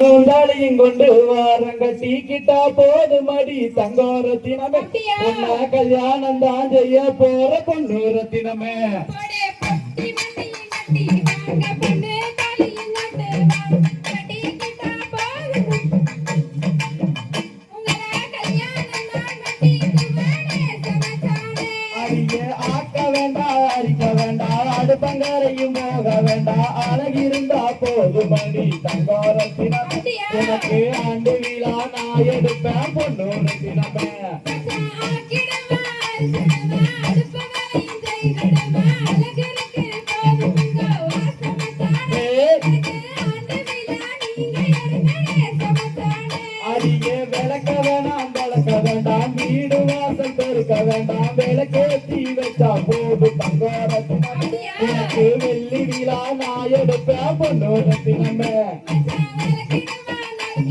கூந்தாளியும் கொண்டு வாரங்க டீக்கிட்டா போது மடி தங்கோரத்தினமே? உன்ன கல்யாணம் தான் செய்ய போற பொண்ணு ரத்தினமே போடே பொட்டி மண்டையை நட்டி வாங்க. பொண்ணு தாலியை நட்டு வாங்க. கட்டிக்கிட்டா போதும். உங்கள கல்யாணம் நான் கட்டிக்கு வேணே சமச்சானே அடியே ஆக்க வேண்டாம் அடிக்க வேண்டாம். அடுப்பங்கரையும் போக வேண்டாம். எனக்கு ஆண்டு விழா நான் எடுப்பேன் பொண்ணு அடியே விளக்க வேணாம் விளக்க வேண்டாம் வீடு வாசல் பெருக்க வேண்டாம் விளக்கேத்தி வச்சா போது தங்கோரத்தினமே அப்படியா? வெள்ளி விழா நான் எடுப்பேன் பொண்ணு நம்ம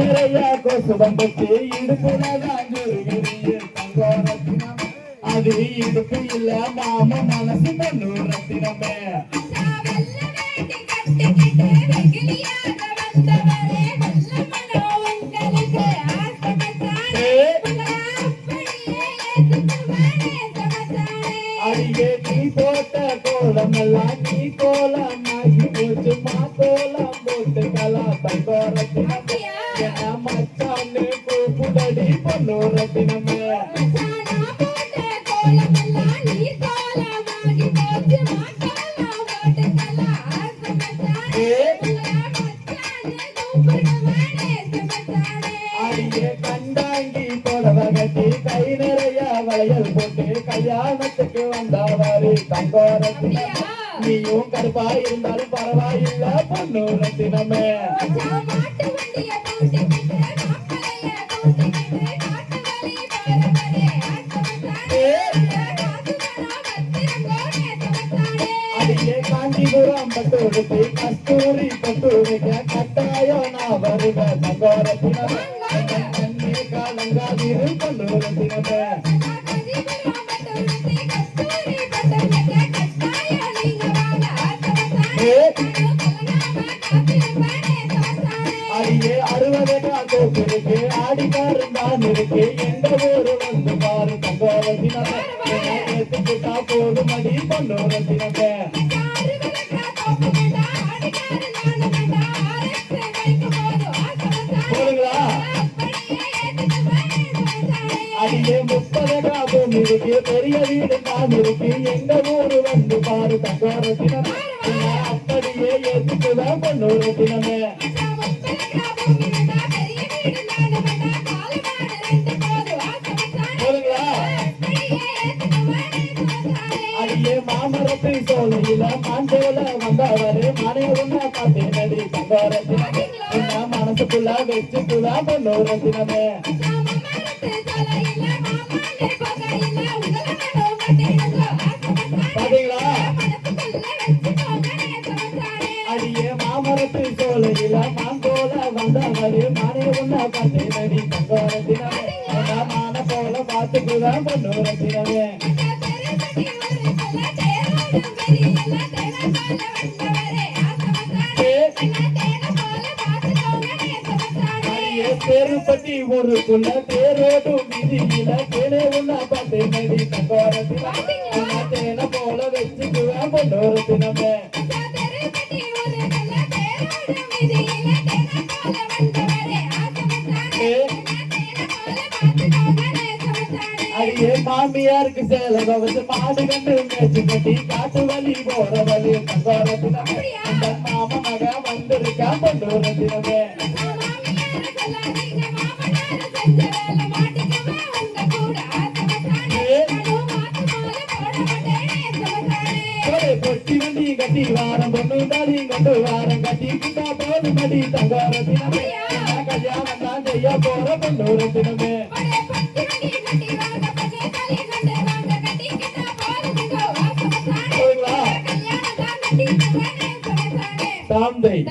நிறைய கொசுவம் பற்றி இடுப்புலதான் ஜுருகிறிய தங்கோரத்தினம் அது இடுப்பு இல்ல மாம மனசு பொண்ணு ரத்தினமே மச்சான் வெள்ளை வேட்டி கட்டிக்கிட்டு வெகுளியாக வந்தவரே வெள்ள மனம் உங்களுக்கு ஆசமச்சானே ஏய், உங்களை அப்படியே ஏத்துக்குவானே சமச்சானே அடியே நீ போட்ட கோலம் எல்லாம் நீ கோலம். ஆகி போச்சு மா கோலம். போட்டு கலா தங்கோரத்தினமே அப்படியா? என்ன மச்சான்னு கூப்பிடடி பொண்ணு ரத்தினமே மச்சானா போட்ட கோலமெல்லாம் நீர் கோலமாகி போச்சு மாக்கோலம் போட்டுக்கலாம் ஆசமச்சானே ஏய், உங்களை மச்சான்னு கூப்பிடுவானே சமச்சானே அடியே கண்டாங்கி புடவை கட்டி கை நிறைய வளையல் போட்டு கல்யாணத்துக்கு வந்தவாறு தங்கோரத்தினமே அப்படியா? நீயும் கருப்பா இருந்தாலும் பரவாயில்ல பொண்ணு ரத்தினமே மச்சான் காஞ்சிபுரம் கஸ்தூரி பட்டு கட்டாயம் நான் வருவேன். தங்கோரத்தினமே கண்ணே காலங்காதிரு போதும் அடி பொண்ணு ரத்தினமே அடியே முப்பது காப்பும் இருக்கு. பெரிய வீடு தான் இருக்கு எங்க ஊரு வந்து பாரு தங்கோரத்தினமே அப்படியே ஏத்துக்குவேன் பொண்ணு ரத்தினமே அடியே மாமரத்து சோலையில மாஞ்சோல வந்தவரு. மனை உன்ன பாத்தே நடி தங்கோரத்தினமே உன்ன மனசுக்குள்ள வச்சுக்குவேன் பொண்ணு ரத்தினமே பாத்தீங்களா? அடியே மாமரத்து சோலையில மாங்கோல வந்தவரு. மனை உன்ன பாத்தே நடி தங்கோரத்தினமே உன்ன மான போல பாத்துக்குவேன் பொண்ணு தேருப்பட்டி ஊருக்குள்ள தேரோடும் வீதியில தேனே உன்ன பாத்தே நடி தங்கோரத்தினமே உன்ன தேனை போல வச்சுக்குவேன் பொண்ணு மாமியாருக்கு சேலை கவச்சு மாடு கண்டு மேய்ச்சி கட்டி காட்டு வழி போற வழி தங்கோரத்தினமே இந்த மாம மக வந்திருக்கா மாட்டிக்கவே உங்க கூட ஆசை கட்டி வாரம் பொண்ணு தாலி கண்டு வாரம் கட்டிக்கிட்டா போது மடி தங்கோரத்தினமே நான் கல்யாணம் தான் செய்ய போற பொண்ணு ரத்தினமே தந்தானே